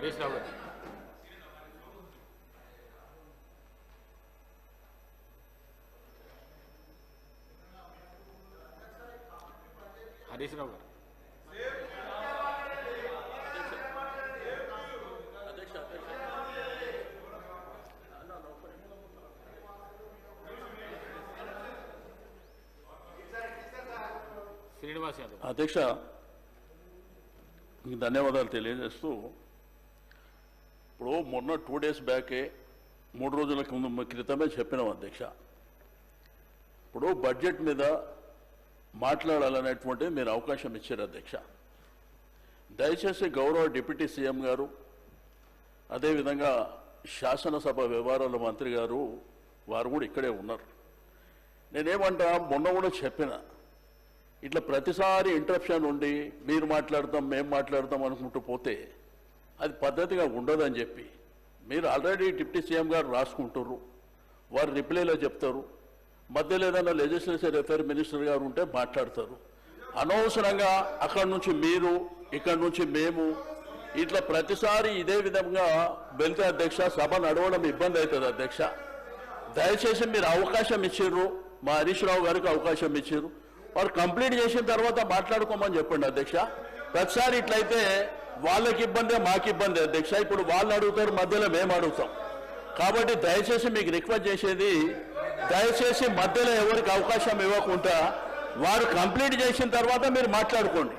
హరీష్ రావు హరీష్ రావు గారు శ్రీనివాస్ యాదవ్ అధ్యక్ష మీకు ధన్యవాదాలు తెలియజేస్తూ ఇప్పుడు మొన్న టూ డేస్ బ్యాకే మూడు రోజుల కింద- క్రితమే చెప్పినాం అధ్యక్ష. ఇప్పుడు బడ్జెట్ మీద మాట్లాడాలనేటువంటి మీరు అవకాశం ఇచ్చారు అధ్యక్ష. దయచేసి గౌరవ డిప్యూటీ సీఎం గారు అదేవిధంగా శాసనసభ వ్యవహారాల మంత్రి గారు వారు కూడా ఇక్కడే ఉన్నారు. నేనేమంటా మొన్న కూడా చెప్పిన ఇట్లా ప్రతిసారి ఇంటరప్షన్ ఉండి మీరు మాట్లాడతాం మేము మాట్లాడతాం అనుకుంటూ పోతే అది పద్ధతిగా ఉండదని చెప్పి మీరు ఆల్రెడీ డిప్యూటీ సీఎం గారు రాసుకుంటారు వారు రిప్లైలో చెప్తారు. మధ్యలో ఏదైనా లెజిస్లేచర్ అఫేర్ మినిస్టర్ గారు ఉంటే మాట్లాడతారు. అనవసరంగా అక్కడి నుంచి మీరు ఇక్కడి నుంచి మేము ఇట్లా ప్రతిసారి ఇదే విధంగా వెళ్తే అధ్యక్ష సభ నడవడం ఇబ్బంది అవుతుంది అధ్యక్ష. దయచేసి మీరు అవకాశం ఇచ్చారు మా హరీష్ రావు గారికి అవకాశం ఇచ్చారు వారు కంప్లీట్ చేసిన తర్వాత మాట్లాడుకోమని చెప్పండి అధ్యక్ష. ప్రతిసారి ఇట్లయితే వాళ్ళకి ఇబ్బందే మాకు ఇబ్బందే. అధ్యక్ష ఇప్పుడు వాళ్ళు అడుగుతారు మధ్యలో మేము అడుగుతాం. కాబట్టి దయచేసి మీకు రిక్వెస్ట్ చేసేది దయచేసి మధ్యలో ఎవరికి అవకాశం ఇవ్వకుండా వారు కంప్లీట్ చేసిన తర్వాత మీరు మాట్లాడుకోండి.